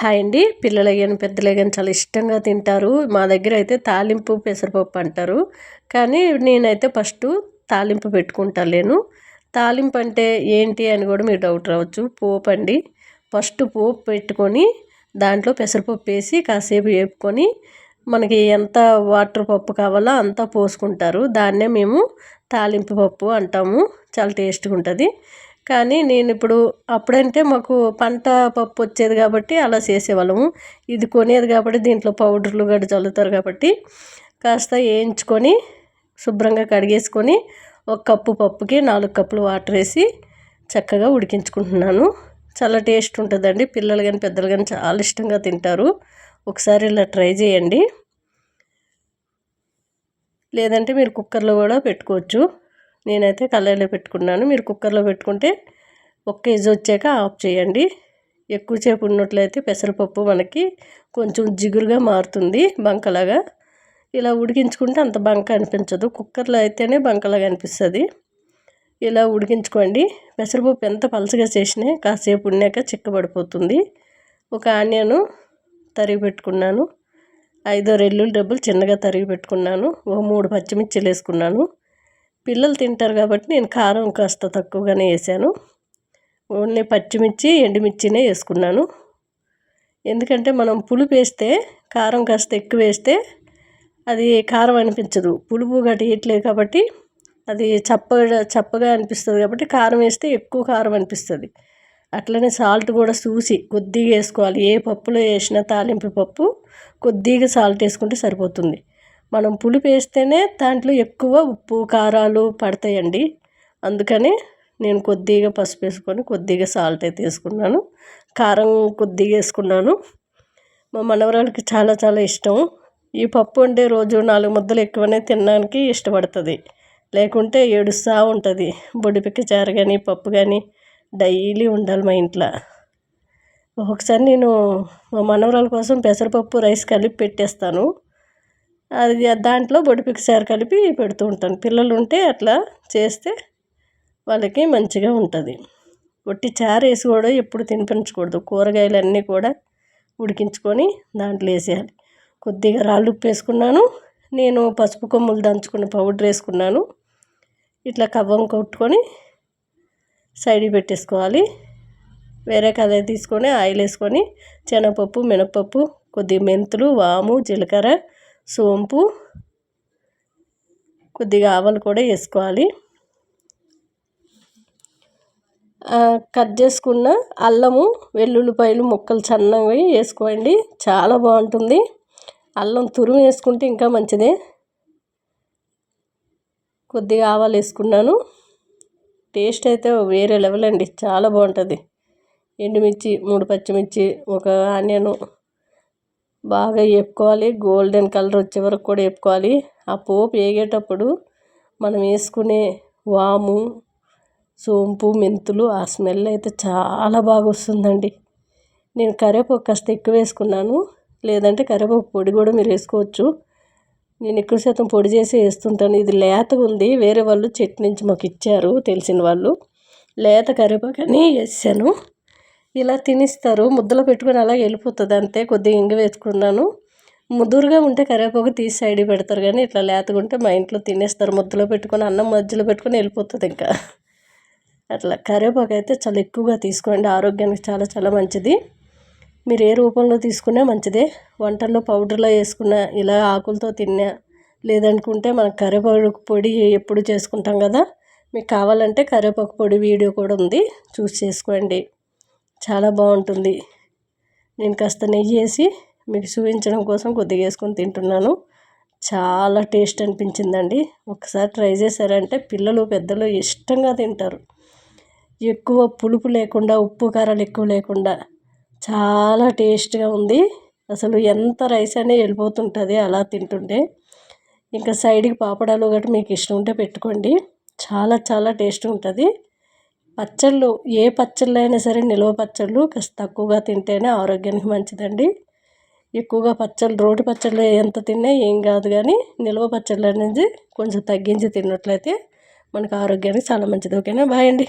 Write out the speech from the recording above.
Hi అండి. పిల్లలు కానీ పెద్దలు కానీ చాలా ఇష్టంగా తింటారు. మా దగ్గర అయితే తాలింపు పెసరపప్పు అంటారు. కానీ నేనైతే ఫస్ట్ తాలింపు పెట్టుకుంటాను తాలింపు అంటే ఏంటి అని కూడా మీరు డౌట్ రావచ్చు. పోపు అండి. ఫస్ట్ పోపు పెట్టుకొని దాంట్లో పెసరపప్పు వేసి కాసేపు వేపుకొని మనకి ఎంత వాటర్ పప్పు కావాలో అంతా పోసుకుంటారు. దాన్నే మేము తాలింపు పప్పు అంటాము. చాలా టేస్ట్గా ఉంటుంది. కానీ నేను ఇప్పుడు అప్పుడంటే మాకు పంట పప్పు వచ్చేది కాబట్టి అలా చేసేవాళ్ళము. ఇది కొనేది కాబట్టి దీంట్లో పౌడర్లు గడ్డ చల్లుతారు కాబట్టి కాస్త వేయించుకొని శుభ్రంగా కడిగేసుకొని ఒక కప్పు పప్పుకి నాలుగు కప్పులు వాటర్ వేసి చక్కగా ఉడికించుకుంటున్నాను. చాలా టేస్ట్ ఉంటుందండి. పిల్లలు కానీ పెద్దలు కానీ చాలా ఇష్టంగా తింటారు. ఒకసారి ఇలా ట్రై చేయండి. లేదంటే మీరు కుక్కర్లో కూడా పెట్టుకోవచ్చు. నేనైతే కళాయిలో పెట్టుకున్నాను. మీరు కుక్కర్లో పెట్టుకుంటే ఒక కేజీ వచ్చాక ఆఫ్ చేయండి. ఎక్కువసేపు ఉన్నట్లయితే పెసరపప్పు మనకి కొంచెం జిగురుగా మారుతుంది బంకలాగా. ఇలా ఉడికించుకుంటే అంత బంక అనిపించదు. కుక్కర్లో అయితేనే బంకలాగా అనిపిస్తుంది. ఇలా ఉడికించుకోండి. పెసరపప్పు ఎంత పలసగా చేసినా కాసేపు ఉన్నాక చిక్కబడిపోతుంది. ఒక ఆనియను తరిగి పెట్టుకున్నాను. ఐదో రెల్లుల డబ్బులు చిన్నగా తరిగి పెట్టుకున్నాను. ఓ మూడు పచ్చిమిర్చిలు వేసుకున్నాను. పిల్లలు తింటారు కాబట్టి నేను కారం కాస్త తక్కువగానే వేసాను. ఓన్లీ పచ్చిమిర్చి ఎండుమిర్చినే వేసుకున్నాను. ఎందుకంటే మనం పులుపు వేస్తే కారం కాస్త ఎక్కువ వేస్తే అది కారం అనిపించదు. పులుపు గట్టి వేయట్లేదు కాబట్టి అది చప్పగా చప్పగా అనిపిస్తుంది కాబట్టి కారం వేస్తే ఎక్కువ కారం అనిపిస్తుంది. అట్లనే సాల్ట్ కూడా చూసి కొద్దిగా వేసుకోవాలి. ఏ పప్పులో వేసినా తాలింపు పప్పు కొద్దిగా సాల్ట్ వేసుకుంటే సరిపోతుంది. మనం పులుపు వేస్తేనే దాంట్లో ఎక్కువ ఉప్పు కారాలు పడతాయండి. అందుకని నేను కొద్దిగా పసుపు వేసుకొని కొద్దిగా సాల్ట్ అయితే వేసుకున్నాను. కారం కొద్దిగా వేసుకున్నాను. మా మనవరాలకి చాలా చాలా ఇష్టం. ఈ పప్పు వండే రోజు నాలుగు ముద్దలు ఎక్కువనే తినడానికి ఇష్టపడుతుంది. లేకుంటే ఏడుస్తూ ఉంటుంది. బొడిపిక్క చారు కానీ పప్పు కానీ డైలీ ఉండాలి మా ఇంట్లో. ఒకసారి నేను మా మనవరాల కోసం పెసరపప్పు రైస్ కలిపి పెట్టేస్తాను. అది దాంట్లో బొడిపిక్క చారు కలిపి పెడుతూ ఉంటాను. పిల్లలు ఉంటే అట్లా చేస్తే వాళ్ళకి మంచిగా ఉంటుంది. ఒట్టి చారు వేసి కూడా ఎప్పుడు తినిపించకూడదు. కూరగాయలు అన్నీ కూడా ఉడికించుకొని దాంట్లో వేసేయాలి. కొద్దిగా రాళ్ళు ఉప్పు వేసుకున్నాను నేను పసుపు కొమ్ములు దంచుకున్న పౌడర్ వేసుకున్నాను. ఇట్లా కవ్వం కొట్టుకొని సైడ్ పెట్టేసుకోవాలి. వేరే కళాయి తీసుకొని ఆయిల్ వేసుకొని శనగపప్పు మినపప్పు కొద్దిగా మెంతులు వాము జీలకర్ర సోంపు కొద్దిగా ఆవాలు కూడా వేసుకోవాలి. కట్ చేసుకున్న అల్లము వెల్లుల్లిపాయలు ముక్కలు సన్నగా వేసుకోండి. చాలా బాగుంటుంది. అల్లం తురుము వేసుకుంటే ఇంకా మంచిదే. కొద్దిగా ఆవాలు వేసుకున్నాను. టేస్ట్ అయితే వేరే లెవెల్ అండి. చాలా బాగుంటుంది. ఎండుమిర్చి మూడు పచ్చిమిర్చి ఒక ఆనియను బాగా వేపుకోవాలి గోల్డెన్ కలర్ వచ్చే వరకు కూడా వేపుకోవాలి ఆ పోపు వేగేటప్పుడు మనం వేసుకునే వాము సోంపు మెంతులు ఆ స్మెల్ అయితే చాలా బాగా వస్తుందండి. నేను కరివేపాకు కాస్త ఎక్కువ వేసుకున్నాను. లేదంటే కరివేపాకు పొడి కూడా మీరు వేసుకోవచ్చు. నేను ఎక్కువ శాతం పొడి చేసి వేస్తుంటాను. ఇది లేతగా ఉంది. వేరే వాళ్ళు చెట్టు నుంచి మాకు ఇచ్చారు తెలిసిన వాళ్ళు. లేత కరివేపాకు అని వేసాను. ఇలా తినిస్తారు. ముద్దలో పెట్టుకొని అలా వెళ్ళిపోతుంది అంతే. కొద్దిగా ఇంగ వేసుకున్నాను. ముదురుగా ఉంటే కరివేపాకు తీసి సైడ్ పెడతారు కానీ ఇట్లా లేతగా ఉంటే మా ఇంట్లో తినేస్తారు. ముద్దలో పెట్టుకొని అన్నం మధ్యలో పెట్టుకొని వెళ్ళిపోతుంది ఇంకా. అట్లా కరివేపాకు అయితే చాలా ఎక్కువగా తీసుకోండి. ఆరోగ్యానికి చాలా చాలా మంచిది. మీరు ఏ రూపంలో తీసుకున్నా మంచిదే. వంటల్లో పౌడర్లో వేసుకున్న ఇలా ఆకులతో తిన్నా లేదనుకుంటే మనం కరివేపాకు పొడి ఎప్పుడు చేసుకుంటాం కదా. మీకు కావాలంటే కరివేపాకు పొడి వీడియో కూడా ఉంది. చూసి చేసుకోండి. చాలా బాగుంటుంది. నేను కాస్త నెయ్యి వేసి మీకు చూపించడం కోసం కొద్దిగా వేసుకొని తింటున్నాను. చాలా టేస్ట్ అనిపించిందండి. ఒకసారి ట్రై చేశారంటే పిల్లలు పెద్దలు ఇష్టంగా తింటారు. ఎక్కువ పులుపు లేకుండా ఉప్పు కారాలు ఎక్కువ లేకుండా చాలా టేస్ట్గా ఉంది. అసలు ఎంత రైస్ అనే వెళ్ళిపోతుంటుంది అలా తింటుంటే. ఇంకా సైడ్కి పాపడాలు గట్రా మీకు ఇష్టం ఉంటే పెట్టుకోండి. చాలా చాలా టేస్ట్ ఉంటుంది. పచ్చళ్ళు ఏ పచ్చళ్ళు అయినా సరే నిల్వ పచ్చళ్ళు కాస్త తక్కువగా తింటేనే ఆరోగ్యానికి మంచిదండి. ఎక్కువగా పచ్చళ్ళు రోటి పచ్చళ్ళు ఎంత తిన్నా ఏం కాదు కానీ నిల్వ పచ్చళ్ళు అనేది కొంచెం తగ్గించి తిన్నట్లయితే మనకు ఆరోగ్యానికి చాలా మంచిది. ఓకేనా? బాయ్ అండి.